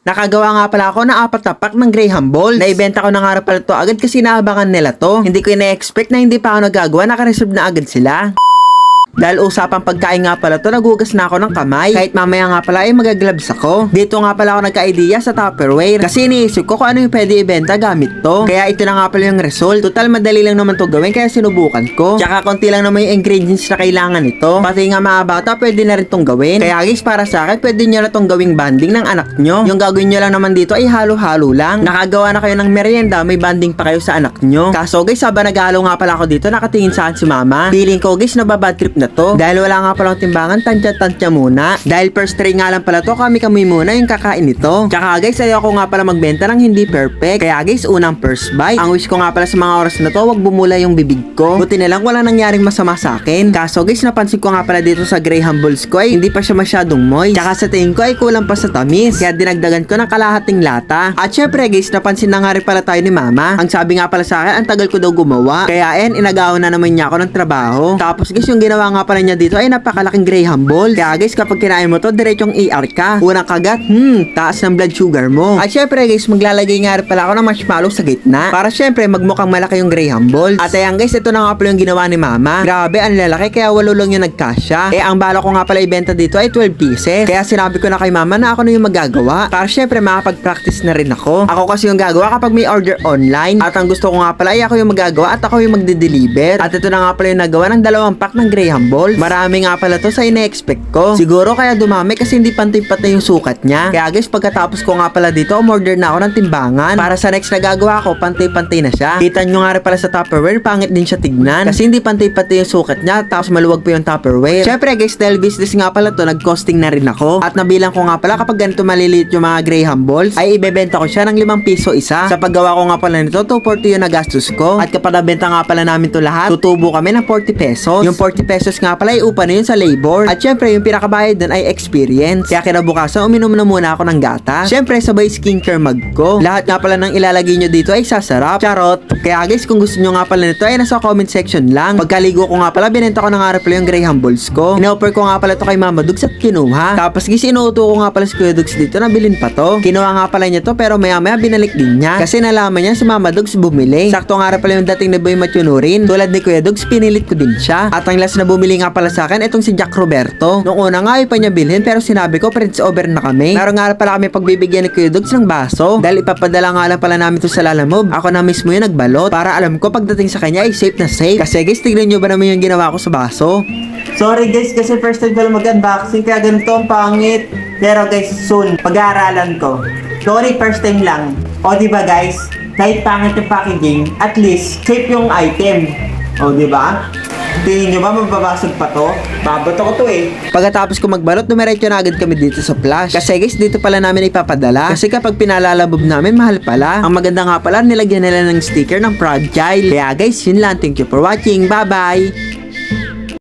Nakagawa nga pala ako ng apat na pack ng Graham Balls. Naibenta ko na nga pala to agad kasi naabangan nila to. Hindi ko ina-expect na hindi pa ako nagagawa, nakareserve na agad sila. Dahil usapang pagkain nga pala to, nagugas na ako ng kamay. Kahit mamaya nga pala ay magagloves ako. Dito nga pala ako nagka-idea sa Tupperware. Kasi iniisip ko kung ano yung pwede ibenta gamit to. Kaya ito na nga pala yung result. Total madali lang naman to gawin kaya sinubukan ko. Tsaka konti lang naman yung ingredients na kailangan nito. Pati nga mga bata pwede na rin tong gawin. Kaya guys para sa akin pwede nyo na tong gawing banding ng anak nyo. Yung gagawin nyo lang naman dito ay halo-halo lang. Nakagawa na kayo ng merienda, may banding pa kayo sa anak nyo. Kaso guys, habang naghalo nga pala ako dito, nakatingin sa akin si mama. Feeling ko guys, nababad trip na to. Dahil wala nga palang timbangan, tantya-tantya muna. Dahil first try nga lang pala to, kami-kami muna yung kakain nito. Tsaka guys, ayoko nga pala magbenta ng hindi perfect. Kaya guys, unang first bite. Ang wish ko nga pala sa mga oras na to, wag bumula yung bibig ko. Buti na lang wala nangyaring masama sa akin. Kaso guys, napansin ko nga pala dito sa Graham Balls ko ay hindi pa siya masyadong moist. Tsaka sa tingin ko ay kulang pa sa tamis. Kaya dinagdagan ko ng kalahating lata. At syempre guys, napansin na nga rin pala tayo ni mama. Ang sabi nga pala sa akin, ang tagal ko daw gumawa. Kaya en, inagawan na naman niya ako ng trabaho. Tapos guys, yung ginawa nga pala niya dito ay napakalaking Graham Ball. Kaya guys, kapag kinain mo to, diretsong ER ka. Unang kagat, hmm, taas ng blood sugar mo. At syempre guys, maglalagay nga rin pala ako ng marshmallow sa gitna. Para syempre, magmukhang malaki yung Graham Balls. At ayan guys, ito na nga pala yung ginawa ni mama. Grabe, ang lalaki, kaya walo lang yung nagkasya. Eh, ang bala ko nga pala ibenta dito ay 12 pieces. Kaya sinabi ko na kay mama na ako na yung magagawa. Para syempre, makapag-practice na rin ako. Ako kasi yung gagawa kapag may order online. At ang gusto ko nga pala ay ako yung magagawa at ako yung magde-deliver. At ito na nga pala yung nagawa ng dalawang pack ng Graham Balls. Marami nga pala to sa ine-expect ko. Siguro kaya dumami kasi hindi pantay-pantay yung sukat niya. Kaya guys, pagkatapos ko nga pala dito, umorder na ako ng timbangan. Para sa next na gagawa ko, pantay-pantay na siya. Kita nyo nga rin pala sa Tupperware, pangit din siya tignan. Kasi hindi pantay-pantay yung sukat niya, tapos maluwag pa yung Tupperware. Syempre guys, dahil business nga pala to, nag-costing na rin ako. At nabilang ko nga pala kapag ganito maliliit yung mga Graham Balls, ay ibebenta ko siya ng 5 piso isa. Sa paggawa ko nga pala nito, 240 yung nagastos ko. At kapag nabenta nga pala namin to lahat, tutubo kami ng 40 pesos. Yung 40 pesos nga pala ay upa na yun sa labor. At syempre, yung pinakabayad dun ay experience. Kaya kinabukasan, uminom na muna ako ng gata. Syempre, sabay skincare mug ko. Lahat nga pala ng ilalagay nyo dito ay sasarap. Charot. Kaya guys, kung gusto nyo nga pala nito ay nasa comment section lang. Pagkaligo ko nga pala, binenta ko na nga pala yung Graham Balls ko. Inoper ko nga pala to kay Mama Dugs at kinuha. Tapos guys, inuuto ko nga pala si Kuya Dugs dito na bilhin pa to. Kinuha nga pala niya to pero maya maya binalik din niya. Kasi nalaman niya si Mama Dugs bumili. Sakto nga pala yung dating na Boy Machunurin. Tulad ni Kuya Dugs, pinilit ko din siya. At ang last na bumili nga pala sa akin, itong si Jack Roberto. Nung una nga, ay pa niya bilhin pero sinabi ko, friends over na kami. Naroon nga pala kami pagbibigyan ni Kuya Dugs ng baso. Dahil ipapadala nga lang pala namin to sa Lalamove. Ako na mismo yung nagbalot para alam ko pagdating sa kanya ay safe na safe. Kasi guys, tignan nyo ba naman yung ginawa ko sa baso? Sorry guys, kasi first time ko lang mag-unboxing kaya ganito ang pangit. Pero guys, soon, pag-aaralan ko. Sorry, first time lang. O di ba guys, kahit pangit yung packaging, at least safe yung item. O di ba? Tingin nyo ba mababasag pa to? Babato ko to eh. Pagkatapos ko magbalot, numeretso na agad kami dito sa flash. Kasi guys, dito pala namin ipapadala. Kasi kapag pinalalabog namin, mahal pala. Ang maganda nga pala, nilagyan nila ng sticker ng fragile. Kaya guys, yun lang. Thank you for watching. Bye-bye!